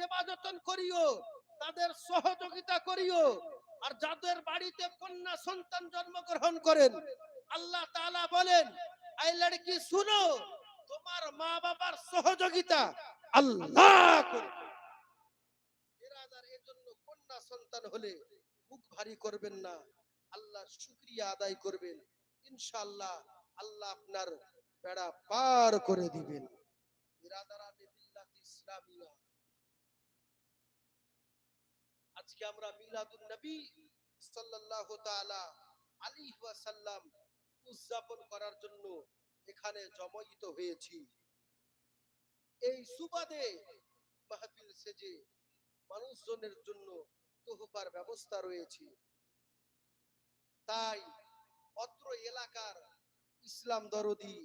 সেবা যতন করিও, তাদের সহযোগিতা করিও। আর যাদের বাড়িতে কন্যা সন্তান জন্মগ্রহণ করেন, আল্লাহ তাআলা বলেন এই লড়কি, শুনো, তোমার মা বাবার সহযোগিতা আল্লাহ কন্যা সন্তান হলে মুখ ভারী করবেন না, আল্লাহ শুকরিয়া আদায় করবেন। ইনশাআল্লাহ আল্লাহ আপনার বেড়া পার করে দিবেন বিরাদারানে মিল্লাত ইসলামিয়া আজকে আমরা মিলাদুন নবী সাল্লাল্লাহু তাআলা আলাইহি ওয়াসাল্লাম উদযাপন করার জন্য এখানে জমায়েত হয়েছি। এই সুবাদে মাহফিল সেজে মানুষজনের জন্য তোহফার ব্যবস্থা রয়েছে। তাই অত্র এলাকার ইসলাম দরদি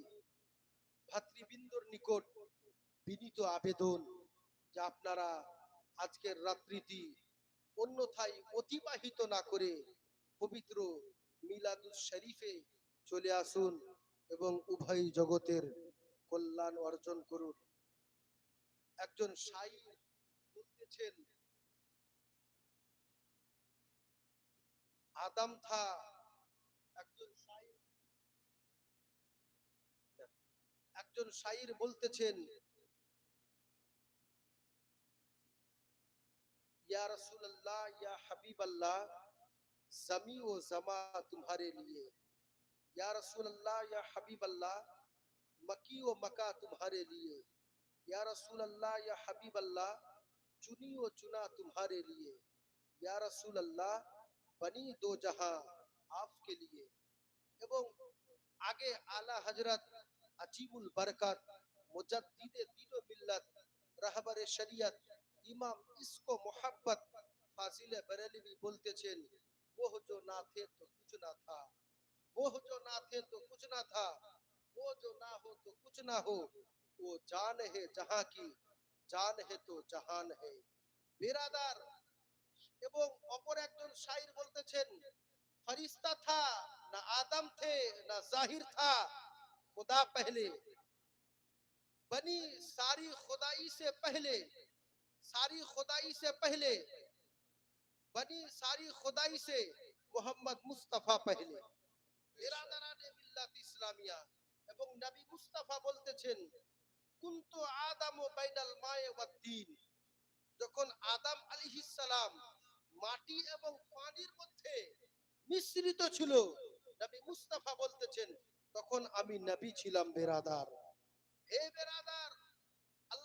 ভাতৃবৃন্দর নিকট বিনীত আবেদন যে আপনারা আজকের রাত্রিটি অন্যথায় অতিবাহিত না করে পবিত্র মিলাদুস শরীফে চলে আসুন এবং উভয় জগতের কল্যাণ অর্জন করুন। একজন শাইর বলতেছেন, আদম থা একজন শাইর একজন শাইর বলতেছেন رسول اللہ، یا حبیب اللہ زمیں و زماں تمہارے لیے۔ یا رسول اللہ، یا حبیب اللہ، مکی و مکہ تمہارے لیے۔ یا رسول اللہ، یا حبیب اللہ، چنی و چنا تمہارے لیے۔ یا رسول اللہ، بنی دو جہاں آپ کے لیے۔ آگے اعلی حضرت عجیب البرکت، مجدد دین و ملت، رہبر شریعت ইমাম ইসকো মোহাব্বত ফাজিলে بولتے چھن وہ جو نہ تھے تو کچھ نہ تھا۔ وہ جو نہ تھے تو کچھ نہ تھا۔ وہ جو نہ ہو تو کچھ نہ ہو۔ وہ جان ہے جہاں کی، جان ہے তো জাহান ایبوں اپر ایک جن شائر بولتے چھن ফরিস্তা تھا، نہ آدم تھے، نہ ظاہر تھا۔ خدا پہلے۔ بنی ساری خدائی سے پہلے۔ सारी खुदाई से पहले बनी सारी खुदाई से मोहम्मद मुस्तफा पहले বিরাদারানে মিল্লাত ইসলামিয়া এবং নবী মুস্তাফা বলতেছেন কুনতু আদম ও বাইনাল মায়ে ওয়াদ্দিন যখন আদম আলাইহিস সালাম মাটি এবং পানির মধ্যে মিশ্রিত ছিল নবী মুস্তাফা বলতেছেন তখন আমি নবী ছিলাম বেরাদার হে বেরাদার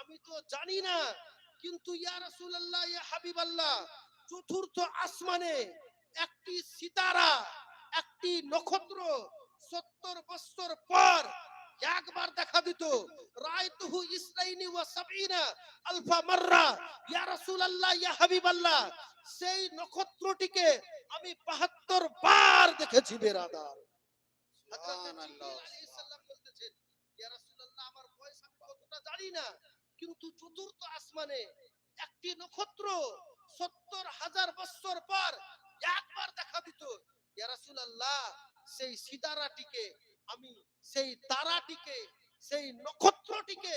আমি তো জানি না, কিন্তু ইয়া চতুর্থ আসমানে একটি সিতারা, একটি নক্ষত্র সত্তর বছর পর একবার দেখা দিত। রায়তুহু ইসরাইনি ওয়া আলফা মাররা। ইয়া রাসূলুল্লাহ, ইয়া হাবিবাল্লাহ, সেই নক্ষত্রটিকে আমি 72 বার দেখেছি বেরাদার। জিবরিল আলাইহিস সালাম বলতেছেন, ইয়া রাসূলুল্লাহ, আমার বয়স আমি কতটা জানি না কিন্তু চতুর্থ আসমানে একটি নক্ষত্র সত্তর হাজার বছর পর একবার দেখা দিত। ইয়া রাসূলুল্লাহ, সেই সিতারাটিকে, আমি সেই তারাটিকে, সেই নক্ষত্রটিকে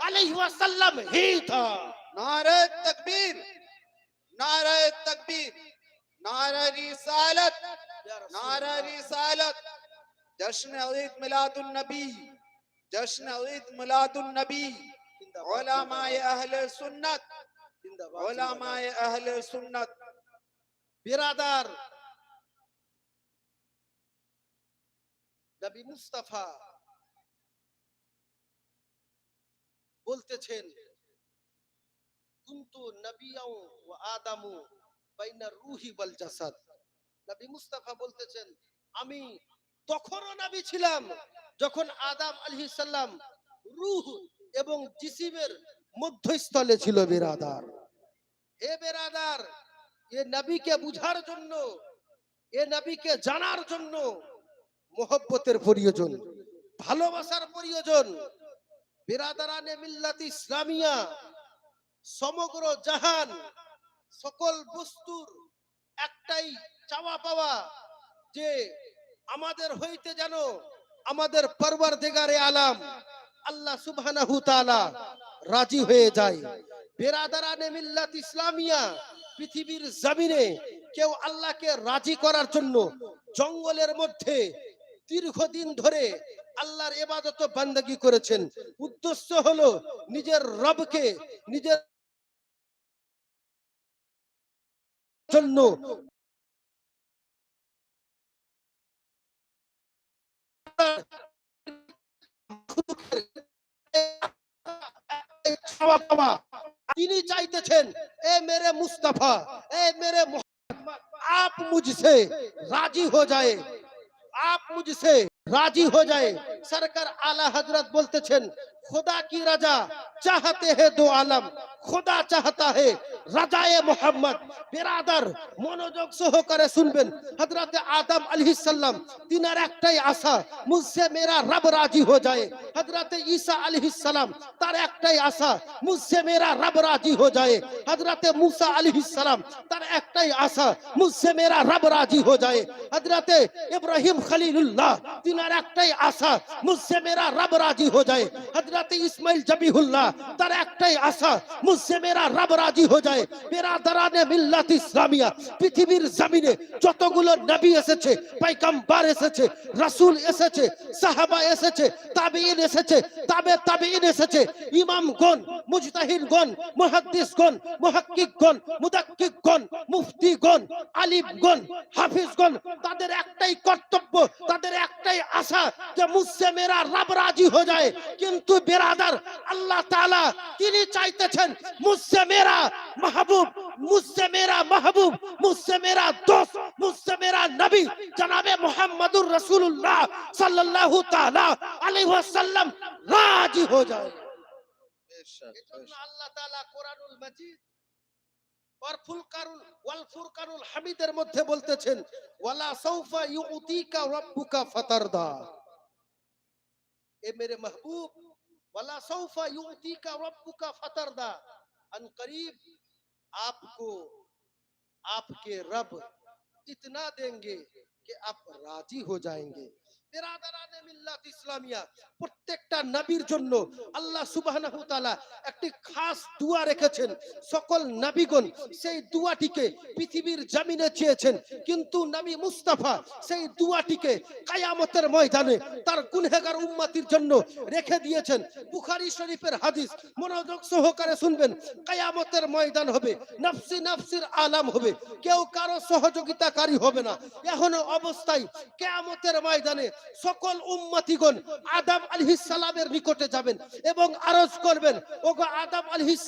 علیہ وسلم ہی تھا نعرہ تکبیر نعرہ تکبیر نعرہ رسالت نعرہ رسالت جشن عید میلاد النبی جشن عید میلاد النبی علماء اہل سنت علماء اہل سنت۔ برادر نبی مصطفیٰ বলতেছেন, কুন্তু নবিয়াও ওয়া আদামু বাইনা রুহি ওয়াল জাসাদ। নবী মুস্তাফা বলতেছেন, আমি তখনও নবী ছিলাম যখন আদাম আলাইহিস সালাম রূহ এবং জিসিমের মধ্যস্থলে ছিল বিরাদার। হে বেরাদার, এ নবীকে বুঝার জন্য, এ নবীকে জানার জন্য মোহব্বতের প্রয়োজন, ভালোবাসার প্রয়োজন বিরাদারানে মিল্লাত ইসলামিয়া, সমগ্র জাহান, সকল বস্তুর একটাই চাওয়া পাওয়া যে আমাদের হইতে যেন আমাদের পরবার দেগারে আলাম, আল্লাহ সুবহানাহু রাজি হয়ে যায়। বেরাদারানে মিল্লাত ইসলামিয়া, পৃথিবীর জমিনে কেউ আল্লাহকে রাজি করার জন্য জঙ্গলের মধ্যে দীর্ঘদিন ধরে আল্লাহর এবাদত বান্দাগি করেছেন উদ্দেশ্য হলো নিজের রবকে নিজের জন্য খাওয়া পাওয়া তিনি চাইতেছেন এ মেরে মুস্তাফা এ মেরে मोहम्मद, आप मुझसे राजी हो जाए आप मुझसे راضی ہو جائے۔ সরকার আলা হজরত বলতেছেন, খোদা কি রাজা? চাহতে হে দো আলম, খোদা চাহতা হে রাজায়ে মোহাম্মদ। বেরাদার, মনোযোগ সহকারে শুনবেন হজরতে আদম আলহি তিনার একটাই আশা মুঝসে মেরা রব রাজি হয়ে যায় হজরতে ঈসা আলহি তার একটাই আশা মুঝসে মেরা রব রাজি হয়ে যায় হজরতে মুসা আলহি সালাম, তার একটাই আশা মুঝসে মেরা রব রাজি হয়ে যায় হজরতে ইব্রাহিম খলিলুল্লাহ, তিনার একটাই আশা মুঝসে মেরা রব রাজি হো যায় হযরতে ইসমাইল জবিহুল্লাহ তার একটাই আশা মুঝসে মেরা রব রাজি হো যায় বেরাদারানে মিল্লাত ইসলামিয়া পৃথিবীর জমিনে যতগুলো নবী এসেছে, পয়গম্বর এসেছে, রাসূল এসেছে, সাহাবা এসেছে, তাবিঈন এসেছে, তাবে তাবিঈন এসেছে, ইমামগণ মুজতাহিদগণ মুহাদ্দিসগণ, মুহাক্কিকগণ, মুদাক্কিকগণ, মুফতিগণ, আলিমগণ, হাফিজগণ, তাদের একটাই কর্তব্য, তাদের একটাই আশা যে মুসে মেরা রব রাজি হয়ে যায় কিন্তু বেরাদার আল্লাহ তাআলা তিনি চাইতেছেন মুসে মেরা মাহবুব মুসে মেরা মাহবুব মুসে মেরা দোস্ত মুসে মেরা নবী জনাবে মুহাম্মদুর রাসূলুল্লাহ সাল্লাল্লাহু তাআলা আলাইহি ওয়াসাল্লাম রাজি হয়ে যায় এজন্য আল্লাহ তাআলা কোরআনুল মাজিদ আর ফুলকারুল ওয়াল ফুরকানুল হামিদের মধ্যে বলতেছেন ওয়ালা সাউফা ইউতিকা রাব্বুকা ফাতারদা اے میرے محبوب، ولا صوفا یوتی کا رب کا فتر دا ان قریب آپ کو آپ کے رب اتنا دیں گے کہ آپ راضی ہو جائیں گے۔ বিরাদারানে ইসলামিয়া। প্রত্যেকটা নবীর জন্য আল্লাহ সুবহানাহু একটি খাস দোয়া রেখেছেন। সকল নবীগণ সেই দোয়াটিকে পৃথিবীর জমিনে চেয়েছেন। কিন্তু নবী মুস্তাফা সেই দোয়াটিকে কায়ামতের ময়দানে তার গুনহেগার উম্মতির জন্য রেখে দিয়েছেন। বুখারী শরীফের হাদিস মনোযোগ সহকারে শুনবেন। কায়ামতের ময়দান হবে, নফসি নফসির আলাম হবে। কেউ কারও সহযোগিতাকারী হবে না। এখনও অবস্থায় কেয়ামতের ময়দানে সকল উম্মতিগণ আদম সালামের নিকটে যাবেন এবং আরজ করবেন, ওগো আদম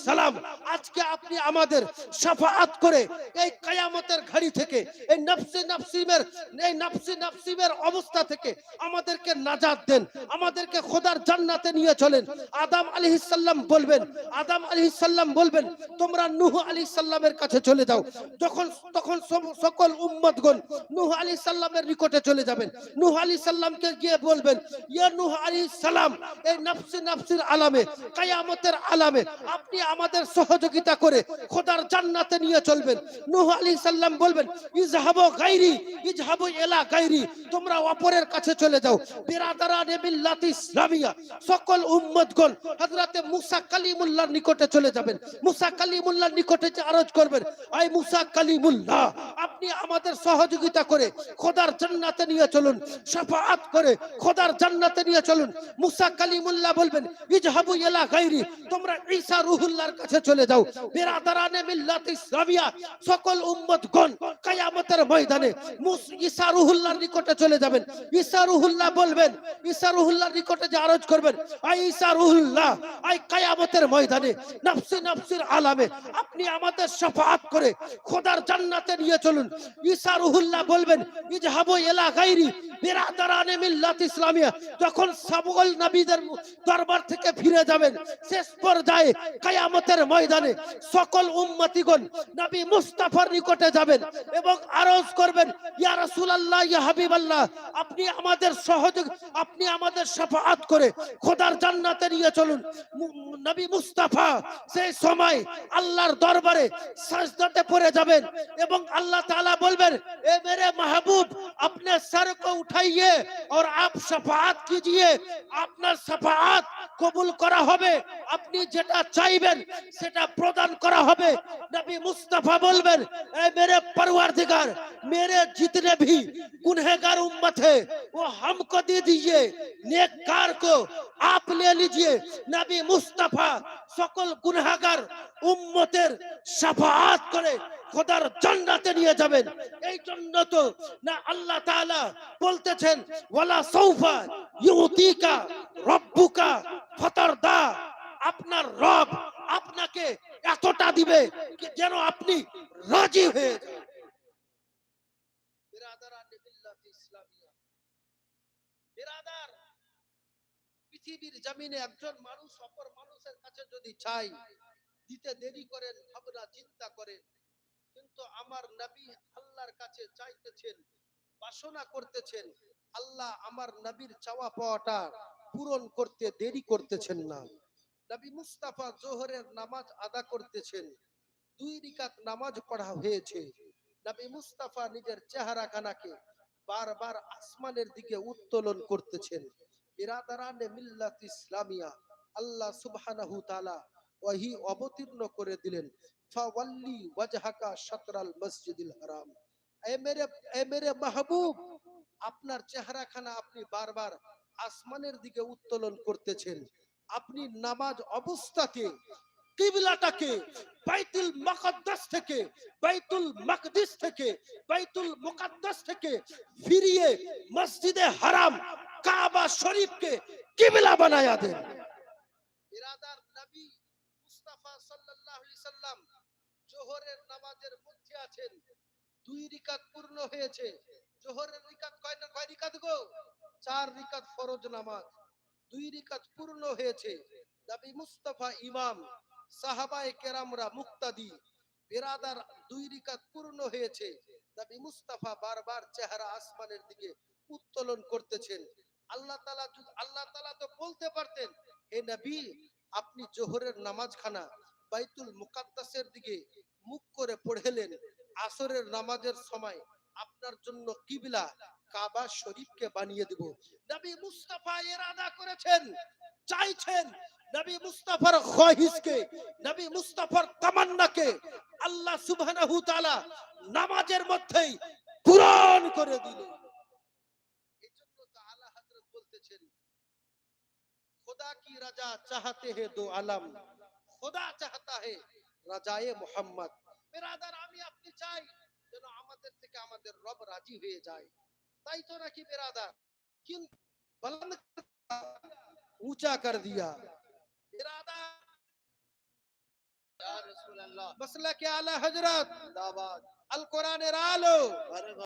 সালাম, আজকে আপনি আমাদের শাফাআত করে এই কিয়ামতের ঘড়ি থেকে, এই নফসি নফসিমের, এই নফসি নফসিমের অবস্থা থেকে আমাদেরকে নাজাত দেন, আমাদেরকে খোদার জান্নাতে নিয়ে চলেন। আদম সালাম বলবেন, আদম সালাম বলবেন, তোমরা নূহ সালামের কাছে চলে যাও। যখন, তখন সকল উম্মতগণ নূহ সালামের নিকটে চলে যাবেন। নূহ আলাইহিস সালামকে গিয়ে বলবেন সালাম, এই নফসি নফসির আলামে আলামে আপনি আমাদের সহযোগিতা করে খোদার জান্নাতে নিয়ে চলবেন। বলবেন তোমরা অপরের কাছে চলে যাও। ইসলামিয়া, সকল উম্মতগণ হযরতে মুসা কালিমুল্লাহর নিকটে চলে যাবেন। মুসা কালিমুল্লাহর নিকটে যে আরজ করবেন আই মুসা কালিমুল্লাহ, আপনি আমাদের সহযোগিতা করে খোদার জান্নাতে নিয়ে চলুন। শাফাআত করে খোদার জান্নাতে নিয়ে চলুন। মুসা কালিমুল্লাহ বলবেন, ইজহাবু ইলা গায়রি, তোমরা ঈসা রুহুল্লাহর কাছে চলে যাও। বিরাদারানে মিল্লাত ইসলামিয়া সকল উম্মতগণ কিয়ামতের ময়দানে ঈসা রুহুল্লাহর নিকটে চলে যাবেন। ঈসা রুহুল্লাহ বলবেন, ঈসা রুহুল্লাহর নিকটে যে আরজ করবেন, আই ঈসা রুহুল্লাহ, আই কিয়ামতের ময়দানে নফসি নফসির আলামে, আপনি আমাদের শাফাআত করে খোদার জান্নাতে নিয়ে চলুন। ঈসা রুহুল্লাহ বলবেন, ইজহাবু ইলা গায়রি, বিরাদারানে মিল্লাত ইসলামিয়া যখন সাবুল নবীদের মু- দরবার থেকে ফিরে যাবেন শেষ পর্যায়ে কিয়ামতের ময়দানে সকল উম্মতিগণ নবী মুস্তাফার নিকটে যাবেন এবং আরজ করবেন ইয়া রাসূলুল্লাহ ইয়া হাবিবাল্লাহ আপনি আমাদের সহযোগ আপনি আমাদের শাফাআত করে খোদার জান্নাতে নিয়ে চলুন মু- নবী মুস্তাফা সেই সময় আল্লাহর দরবারে সাজদাতে পড়ে যাবেন এবং আল্লাহ তাআলা বলবেন এ মেরে মাহবুব अपने सर को उठाइए और आप शफात कीजिए আপনার শফাআত কবুল করা হবে আপনি যেটা চাইবেন সেটা প্রদান করা হবে নবী মুস্তাফা বলবেন এ मेरे परवरदिगार मेरे जितने भी गुनहगार उम्मत है वो हमको दे दीजिए नेककार को आप ले लीजिए নবী মুস্তাফা সকল গুনহাগার উম্মতের শাফাআত করে খোদার জান্নাতে নিয়ে যাবেন এই জন্য তো না আল্লাহ তাআলা বলতেছেন ওয়ালা সাউফা ইউতিকা রব্বুকা ফাতারদা আপনার রব আপনাকে এতটা দিবে কি যেন আপনি রাজি হয়ে পৃথিবীর জমিনে একজন মানুষ, অপর মানুষের কাছে যদি চাই, দিতে দেরি করেন ভাবনা, চিন্তা করেন কিন্তু আমার নবী আল্লাহর কাছে চাইতেছেন, বাসনা করতেছেন, আল্লাহ আমার নবীর চাওয়া পাওয়াটা পূরণ করতে দেরি করতেছেন না। নবী মুস্তাফা জোহরের নামাজ আদা করতেছেন, দুই রিকাত নামাজ পড়া হয়েছে। নবী মুস্তাফা নিজের চেহারা খানাকে বারবার আসমানের দিকে উত্তোলন করতেছেন। বিরাদারানে মিল্লাত ইসলামিয়া। আল্লাহ সুবহানাহু তাআলা ওয়াহি অবতীর্ণ করে দিলেন। ফাওয়াল্লি ওয়াজহাকা শাতরাল মসজিদিল হারাম। এ মেরে এ মেরে মাহবুব, আপনার চেহারাখানা আপনি বারবার আসমানের দিকে উত্তোলন করতেছেন। আপনি নামাজ অবস্থাতে কিবলাটাকে, বাইতুল মুকদ্দাস থেকে, বাইতুল মাকদিস থেকে, বাইতুল মুকদ্দাস থেকে ফিরিয়ে মসজিদে হারাম কাবা শরীফকে কিবলা বানায়া দেন। ইরাদার নবী মুস্তাফা সাল্লাল্লাহু আলাইহি সাল্লাম জোহরের নামাজের মধ্যে আছেন। দুই রিকাত পূর্ণ হয়েছে। জোহরের রিকাত কয় না, কয় রিকাত গো? চার রিকাত ফরজ নামাজ। দুই রিকাত পূর্ণ হয়েছে। নবী মুস্তাফা ইমাম, সাহাবায়ে কেরামরা মুক্তাদি, বিরাদার দুই রিকাত পূর্ণ হয়েছে। নবী মুস্তাফা বারবার চেহারা আসমানের দিকে উত্তোলন করতেছেন। আল্লাহ তাআলা যদি- আল্লাহ তাআলা তো বলতে পারতেন, হে নবী, আপনি জোহরের নামাজ খানা বাইতুল মুকাদ্দাসের দিকে মুখ করে পড়েলেন। আসরের নামাজের সময় আপনার জন্য কিবলা কাবা শরীফকে বানিয়ে দেব। নবী মুস্তাফা ইরাদা করেছেন, চাইছেন নবী মুস্তাফার খোহিসকে নবী মুস্তাফার তামান্নাকে আল্লাহ সুবহানাহু তাআলা নামাজের মধ্যেই পূরণ করে দিলেন। شریف خدا کی رجا چاہتے ہیں دو علم خدا چاہتا ہے رجائے محمد۔ برادر আমি আপনি চাই যেন আমাদের থেকে আমাদের রব রাজি হয়ে যায় তাই তো নাকি برادر کن بلند کر دیا؟ برادر۔ یا رسول اللہ، مسئلہ کے اعلی حضرت؟ القرآن رالو۔